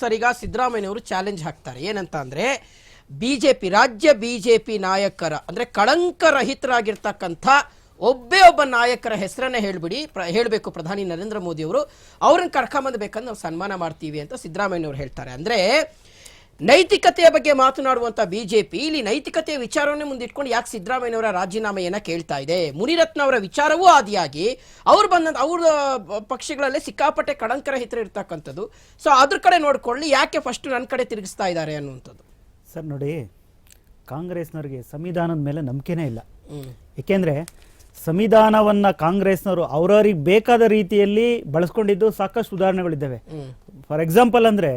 Sir, ಈಗ ಸಿದ್ದರಾಮಯ್ಯನವರು challenge ಹಾಕ್ತಾರೆ. ಏನಂತ ಅಂದ್ರೆ ಬಿಜೆಪಿ, ರಾಜ್ಯ ಬಿಜೆಪಿ ನಾಯಕರ, ಅಂದ್ರೆ ಕಳಂಕರಹಿತರಾಗಿರ್ತಕ್ಕಂಥ ಒಬ್ಬೇ ಒಬ್ಬ ನಾಯಕರ ಹೆಸರನ್ನ ಹೇಳ್ಬಿಡಿ. ಹೇಳ್ಬೇಕು ಪ್ರಧಾನಿ ನರೇಂದ್ರ ಮೋದಿ ಅವರು ಅವ್ರನ್ನ ಕರ್ಕೊಂಬಂದ್ಬೇಕಂದ್ರೆ ನಾವು ಸನ್ಮಾನ ಮಾಡ್ತೀವಿ ಅಂತ ಸಿದ್ದರಾಮಯ್ಯನವರು ಹೇಳ್ತಾರೆ. ಅಂದ್ರೆ ನೈತಿಕತೆಯ ಬಗ್ಗೆ ಮಾತನಾಡುವಂತ ಬಿಜೆಪಿ ಇಲ್ಲಿ ನೈತಿಕತೆಯ ವಿಚಾರವನ್ನೇ ಮುಂದಿಟ್ಕೊಂಡು ಯಾಕೆ ಸಿದ್ದರಾಮಯ್ಯನವರ ರಾಜೀನಾಮೆಯನ್ನ ಕೇಳ್ತಾ ಇದೆ? ಮುನಿರತ್ನ ಅವರ ವಿಚಾರವೂ ಆದಿಯಾಗಿ ಅವ್ರು ಬಂದ ಅವ್ರ ಪಕ್ಷಗಳಲ್ಲೇ ಸಿಕ್ಕಾಪಟ್ಟೆ ಹಿತರ ಇರ್ತಕ್ಕಂಥದ್ದು. ಸೊ ಅದ್ರ ಕಡೆ ನೋಡ್ಕೊಳ್ಳಿ ಯಾಕೆ ಫಸ್ಟ್ ನನ್ನ ಕಡೆ ತಿರುಗಿಸ್ತಾ ಇದ್ದಾರೆ ಅನ್ನುವಂಥದ್ದು. ಸರ್ ನೋಡಿ ಕಾಂಗ್ರೆಸ್ನವ್ರಿಗೆ ಸಂವಿಧಾನದ ಮೇಲೆ ನಂಬಿಕೆನೇ ಇಲ್ಲ. ಏಕೆಂದರೆ ಸಂವಿಧಾನವನ್ನು ಕಾಂಗ್ರೆಸ್ನವರು ಅವ್ರವ್ರಿಗೆ ಬೇಕಾದ ರೀತಿಯಲ್ಲಿ ಬಳಸ್ಕೊಂಡಿದ್ದು ಸಾಕಷ್ಟು ಉದಾಹರಣೆಗಳಿದ್ದಾವೆ. ಫಾರ್ ಎಕ್ಸಾಂಪಲ್ ಅಂದರೆ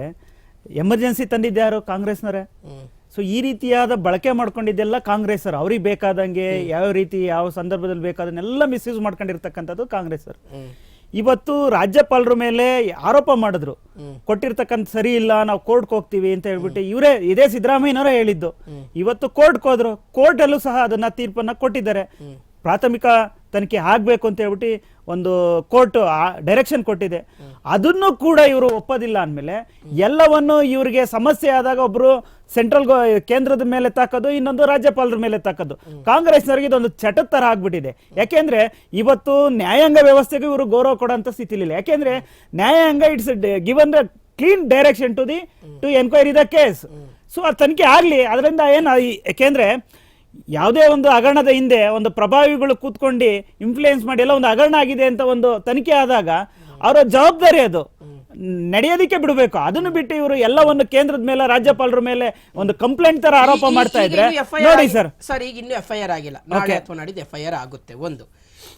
ಎಮರ್ಜೆನ್ಸಿ ತಂದಿದ್ದ್ಯಾರು ಕಾಂಗ್ರೆಸ್ನವರೇ. ಹ್ಮ್. ಸೊ ಈ ರೀತಿಯಾದ ಬಳಕೆ ಮಾಡ್ಕೊಂಡಿದ್ದೆಲ್ಲ ಕಾಂಗ್ರೆಸ್ಸರು. ಅವ್ರಿಗೆ ಬೇಕಾದಂಗೆ ಯಾವ ರೀತಿ ಯಾವ ಸಂದರ್ಭದಲ್ಲಿ ಬೇಕಾದನ್ನೆಲ್ಲ ಮಿಸ್ಯೂಸ್ ಮಾಡ್ಕೊಂಡಿರ್ತಕ್ಕಂಥದ್ದು ಕಾಂಗ್ರೆಸ್ ಸರ್ ಇವತ್ತು ರಾಜ್ಯಪಾಲರ ಮೇಲೆ ಆರೋಪ ಮಾಡಿದ್ರು. ಕೊಟ್ಟಿರ್ತಕ್ಕಂಥ ಸರಿ ಇಲ್ಲ ನಾವು ಕೋರ್ಟ್ಗೆ ಹೋಗ್ತೀವಿ ಅಂತ ಹೇಳ್ಬಿಟ್ಟು ಇವರೇ ಇದೇ ಸಿದ್ದರಾಮಯ್ಯನವರೇ ಹೇಳಿದ್ದು. ಇವತ್ತು ಕೋರ್ಟ್ಗೆ ಹೋದ್ರು. ಕೋರ್ಟ್ ಅಲ್ಲೂ ಸಹ ಅದನ್ನ ತೀರ್ಪನ್ನ ಕೊಟ್ಟಿದ್ದಾರೆ. ಪ್ರಾಥಮಿಕ ತನಿಖೆ ಆಗಬೇಕು ಅಂತ ಹೇಳ್ಬಿಟ್ಟು ಒಂದು ಕೋರ್ಟ್ ಡೈರೆಕ್ಷನ್ ಕೊಟ್ಟಿದೆ. ಅದನ್ನು ಕೂಡ ಇವರು ಒಪ್ಪೋದಿಲ್ಲ ಅಂದಮೇಲೆ ಎಲ್ಲವನ್ನು ಇವರಿಗೆ ಸಮಸ್ಯೆ ಆದಾಗ ಒಬ್ರು ಸೆಂಟ್ರಲ್ ಕೇಂದ್ರದ ಮೇಲೆ ತಾಕೋದು, ಇನ್ನೊಂದು ರಾಜ್ಯಪಾಲರ ಮೇಲೆ ತಾಕೋದು. ಕಾಂಗ್ರೆಸ್ನವರಿಗೆ ಇದೊಂದು ಚಟ ತರ ಆಗ್ಬಿಟ್ಟಿದೆ. ಯಾಕೆಂದ್ರೆ ಇವತ್ತು ನ್ಯಾಯಾಂಗ ವ್ಯವಸ್ಥೆಗೂ ಇವರು ಗೌರವ ಕೊಡೋಂಥ ಸ್ಥಿತಿಲಿಲ್ಲ ಯಾಕೆಂದ್ರೆ ನ್ಯಾಯಾಂಗ it's given the clean direction to the to enquiry the case so ಆ ತನಿಖೆ ಆಗ್ಲಿ. ಅದರಿಂದ ಏನು ಯಾಕೆಂದ್ರೆ ಯಾವುದೇ ಒಂದು ಹಗರಣದ ಹಿಂದೆ ಒಂದು ಪ್ರಭಾವಿಗಳು ಕೂತ್ಕೊಂಡು ಇನ್ಫ್ಲೂಯೆನ್ಸ್ ಮಾಡಿ, ಎಲ್ಲ ಒಂದು ಹಗರಣ ಆಗಿದೆ ಅಂತ ಒಂದು ತನಿಖೆ ಆದಾಗ, ಅವರ ಜವಾಬ್ದಾರಿ ಅದು. ನಡೆಯೋದಕ್ಕೆ ಬಿಡಬೇಕು. ಅದನ್ನು ಬಿಟ್ಟು ಇವರು ಒಂದು ಕೇಂದ್ರದ ಮೇಲೆ ರಾಜ್ಯಪಾಲರ ಮೇಲೆ ಒಂದು ಕಂಪ್ಲೇಂಟ್ ತರ ಆರೋಪ ಮಾಡ್ತಾ ಇದ್ರೆ ನೋಡಿ ಸರ್. ಸರ್ ಈಗ ಇನ್ನು ಎಫ್ ಐ ಆರ್ ಆಗಿಲ್ಲ. ನಾಳೆ ಅಥವಾ ನಾಡಿದ್ದು ಎಫ್ ಐ ಆರ್ ಆಗುತ್ತೆ ಒಂದು.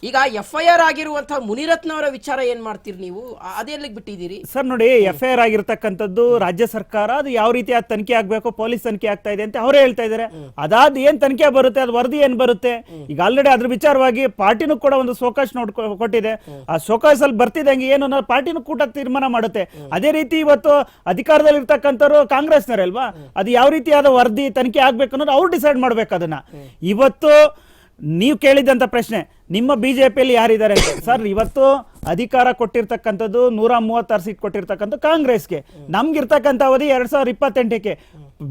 ಈಗ ಎಫ್ ಐ ಆರ್ ಆಗಿರುವಂತಹ ಮುನಿರತ್ನ ಅವರ ವಿಚಾರ ಏನ್ ಮಾಡ್ತೀರಿ ನೀವು? ಅದೇ ಅದೆಲ್ಲಿಗೆ ಬಿಟ್ಟಿದ್ದೀರಿ? ಸರ್ ನೋಡಿ ಎಫ್ ಐ ಆರ್ ಆಗಿರ್ತಕ್ಕಂಥದ್ದು ರಾಜ್ಯ ಸರ್ಕಾರ ಅದು ಯಾವ ರೀತಿ ಆ ತನಿಖೆ ಆಗ್ಬೇಕು ಪೊಲೀಸ್ ತನಿಖೆ ಆಗ್ತಾ ಇದೆ ಅಂತ ಅವರೇ ಹೇಳ್ತಾ ಇದಾರೆ. ಅದಾದ ಏನ್ ತನಿಖೆ ಬರುತ್ತೆ ಅದು ವರದಿ ಏನ್ ಬರುತ್ತೆ? ಈಗ ಆಲ್ರೆಡಿ ಅದ್ರ ವಿಚಾರವಾಗಿ ಪಾರ್ಟಿನೂ ಕೂಡ ಒಂದು ಸೋಕಾಶ್ ನೋಡ್ ಕೊಟ್ಟಿದೆ. ಆ ಸೋಕಾಶ್ ಅಲ್ಲಿ ಬರ್ತಿದಂಗೆ ಏನು ಪಾರ್ಟಿನೂ ಕೂಡ ತೀರ್ಮಾನ ಮಾಡುತ್ತೆ. ಅದೇ ರೀತಿ ಇವತ್ತು ಅಧಿಕಾರದಲ್ಲಿ ಇರ್ತಕ್ಕಂಥವ್ರು ಕಾಂಗ್ರೆಸ್ ಅಲ್ವಾ ಅದು ಯಾವ ರೀತಿಯಾದ ವರದಿ ತನಿಖೆ ಆಗ್ಬೇಕು ಅನ್ನೋದು ಅವ್ರು ಡಿಸೈಡ್ ಮಾಡ್ಬೇಕು ಅದನ್ನ. ಇವತ್ತು ನೀವು ಕೇಳಿದಂತ ಪ್ರಶ್ನೆ, ನಿಮ್ಮ ಬಿಜೆಪಿಯಲ್ಲಿ ಯಾರಿದ್ದಾರೆ ಅಂತ. ಸರ್, ಇವತ್ತು ಅಧಿಕಾರ ಕೊಟ್ಟಿರ್ತಕ್ಕಂಥದ್ದು ನೂರ ಮೂವತ್ತಾರು ಸೀಟ್ ಕೊಟ್ಟಿರ್ತಕ್ಕಂಥ ಕಾಂಗ್ರೆಸ್ಗೆ. ನಮ್ಗಿರ್ತಕ್ಕಂಥ ಅವಧಿ ಎರಡ್ ಸಾವಿರದ ಇಪ್ಪತ್ತೆಂಟಕ್ಕೆ.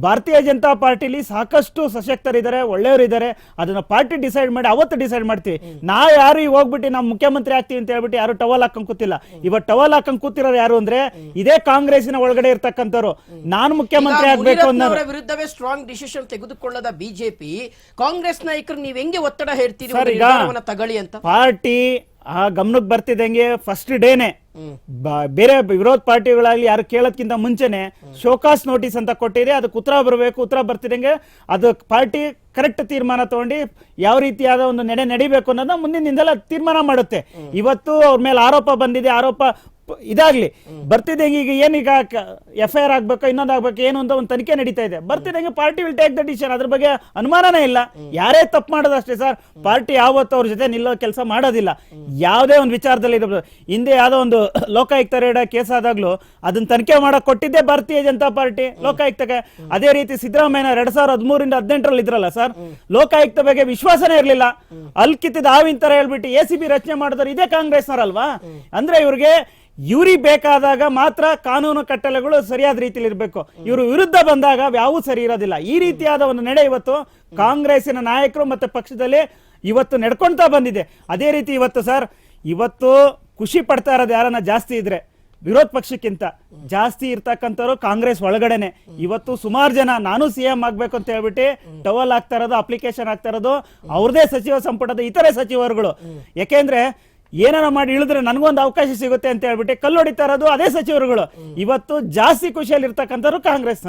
ಭಾರತೀಯ ಜನತಾ ಪಾರ್ಟಿಲಿ ಸಾಕಷ್ಟು ಸಶಕ್ತರಿದ್ದಾರೆ ಒಳ್ಳೆಯವರಿದ್ದಾರೆ. ಅದನ್ನ ಪಾರ್ಟಿ ಡಿಸೈಡ್ ಮಾಡಿ ಅವತ್ತು ಡಿಸೈಡ್ ಮಾಡ್ತೀವಿ. ನಾ ಯಾರು ಈಗ ಹೋಗ್ಬಿಟ್ಟು ನಾವು ಮುಖ್ಯಮಂತ್ರಿ ಆಗ್ತೀವಿ ಅಂತ ಹೇಳ್ಬಿಟ್ಟು ಯಾರು ಟವಲ್ ಹಾಕೊಂಡ್ ಕೂತಿಲ್ಲ. ಇವತ್ತು ಟವಲ್ ಹಾಕೊಂಡ್ ಕೂತಿರೋರು ಯಾರು ಅಂದ್ರೆ ಇದೇ ಕಾಂಗ್ರೆಸ್ಸಿನ ಒಳಗಡೆ ಇರ್ತಕ್ಕಂಥವ್ರು. ನಾನು ಮುಖ್ಯಮಂತ್ರಿ ಆಗ್ಬೇಕು ಮುನಿರತ್ನ ವಿರುದ್ಧವೇ ಸ್ಟ್ರಾಂಗ್ ಡಿಸಿಷನ್ ತೆಗೆದುಕೊಳ್ಳದ ಬಿಜೆಪಿ ಕಾಂಗ್ರೆಸ್ ನಾಯಕರು ನೀವ್ ಹೆಂಗೆ ಒತ್ತಡ ಹೇಳ್ತೀರಿ ತಗೊಳ್ಳಿ ಅಂತ? ಪಾರ್ಟಿ ಆ ಗಮನಕ್ಕೆ ಬರ್ತಿದ್ದಂಗೆ ಫಸ್ಟ್ ಡೇನೆ ಬೇರೆ ವಿರೋಧ ಪಾರ್ಟಿಗಳಾಗ್ಲಿ ಯಾರು ಕೇಳೋದ್ಕಿಂತ ಮುಂಚೆನೆ ಶೋಕಾಸ್ ನೋಟಿಸ್ ಅಂತ ಕೊಟ್ಟಿದೆ. ಅದಕ್ಕೆ ಉತ್ತರ ಬರಬೇಕು ಉತ್ತರ ಬರ್ತಿದ್ದಂಗೆ ಅದು ಪಾರ್ಟಿ ಕರೆಕ್ಟ್ ತೀರ್ಮಾನ ತಗೊಂಡು ಯಾವ ರೀತಿಯಾದ ಒಂದು ನಡೆ ನಡಿಬೇಕು ಅನ್ನೋದನ್ನ ಮುಂದಿನಿಂದೆಲ್ಲ ತೀರ್ಮಾನ ಮಾಡುತ್ತೆ. ಇವತ್ತು ಅವ್ರ ಮೇಲೆ ಆರೋಪ ಬಂದಿದೆ. ಆರೋಪ ಇದಾಗ್ಲಿ. ಬರ್ತಿದೆ ಈಗ ಏನೀಗ ಎಫ್ ಐ ಆರ್ ಆಗ್ಬೇಕು, ಇನ್ನೊಂದು ಆಗ್ಬೇಕು, ಏನು ಅಂತ ಒಂದು ತನಿಖೆ ನಡೀತಾ ಇದೆ. ಬರ್ತಿದ್ದಂಗೆ party will take the decision ಅದ್ರ ಬಗ್ಗೆ ಅನುಮಾನನೇ ಇಲ್ಲ. ಯಾರೇ ತಪ್ಪು ಮಾಡೋದಷ್ಟೇ ಸರ್. ಪಾರ್ಟಿ ಯಾವತ್ತು ಅವ್ರ ಜೊತೆ ನಿಲ್ಲೋ ಕೆಲಸ ಮಾಡೋದಿಲ್ಲ. ಯಾವುದೇ ಒಂದು ವಿಚಾರದಲ್ಲಿ ಹಿಂದೆ ಯಾವುದೋ ಒಂದು ಲೋಕಾಯುಕ್ತ ರೇಡ ಕೇಸ್ ಆದಾಗ್ಲೂ ಅದನ್ನ ತನಿಖೆ ಮಾಡಕ್ ಕೊಟ್ಟಿದ್ದೇ ಭಾರತೀಯ ಜನತಾ ಪಾರ್ಟಿ ಲೋಕಾಯುಕ್ತಕ್ಕೆ ಅದೇ ರೀತಿ ಸಿದ್ದರಾಮಯ್ಯ ಎರಡ್ ಸಾವಿರದ ಹದಿಮೂರಿಂದ ಹದಿನೆಂಟರಲ್ಲಿ ಇದ್ರಲ್ಲ ಸರ್. ಲೋಕಾಯುಕ್ತ ಬಗ್ಗೆ ವಿಶ್ವಾಸನೇ ಇರಲಿಲ್ಲ. ಅಲ್ಕಿತ್ತಿದ್ದ ಆವಿನ ತರ ಹೇಳ್ಬಿಟ್ಟು ಎ ಸಿ ಬಿ ರಚನೆ ಮಾಡಿದ್ರು ಇದೇ ಕಾಂಗ್ರೆಸ್ನವರಲ್ವಾ? ಅಂದ್ರೆ ಇವ್ರಿಗೆ ಇವ್ರಿಗೆ ಬೇಕಾದಾಗ ಮಾತ್ರ ಕಾನೂನು ಕಟ್ಟಳೆಗಳು ಸರಿಯಾದ ರೀತಿಯಲ್ಲಿ ಇರಬೇಕು. ಇವರು ವಿರುದ್ಧ ಬಂದಾಗ ಯಾವೂ ಸರಿ ಇರೋದಿಲ್ಲ. ಈ ರೀತಿಯಾದ ಒಂದು ನಡೆ ಇವತ್ತು ಕಾಂಗ್ರೆಸ್ಸಿನ ನಾಯಕರು ಮತ್ತೆ ಪಕ್ಷದಲ್ಲಿ ಇವತ್ತು ನಡ್ಕೊಳ್ತಾ ಬಂದಿದೆ. ಅದೇ ರೀತಿ ಇವತ್ತು ಸರ್, ಇವತ್ತು ಖುಷಿ ಪಡ್ತಾ ಇರೋದು ಯಾರನ್ನ ಜಾಸ್ತಿ ಇದ್ರೆ ವಿರೋಧ ಪಕ್ಷಕ್ಕಿಂತ. ಜಾಸ್ತಿ ಇರ್ತಕ್ಕಂಥವ್ರು ಕಾಂಗ್ರೆಸ್ ಒಳಗಡೆನೆ. ಇವತ್ತು ಸುಮಾರು ಜನ ನಾನು ಸಿ ಎಂ ಆಗ್ಬೇಕು ಅಂತ ಹೇಳ್ಬಿಟ್ಟು ಟವಲ್ ಆಗ್ತಾ ಇರೋದು, ಅಪ್ಲಿಕೇಶನ್ ಆಗ್ತಾ ಇರೋದು, ಅವ್ರದೇ ಸಚಿವ ಸಂಪುಟದ ಇತರೆ ಸಚಿವರುಗಳು. ಯಾಕೆಂದ್ರೆ ಏನಾರ ಮಾಡಿ ಇಳಿದ್ರೆ ನನಗೊಂದು ಅವಕಾಶ ಸಿಗುತ್ತೆ ಅಂತ ಹೇಳ್ಬಿಟ್ಟು ಕಲ್ಲೊಡಿತಾ ಇರೋದು ಅದೇ ಸಚಿವರುಗಳು. ಇವತ್ತು ಜಾಸ್ತಿ ಖುಷಿಯಲ್ಲಿ ಇರ್ತಕ್ಕಂಥವ್ರು ಕಾಂಗ್ರೆಸ್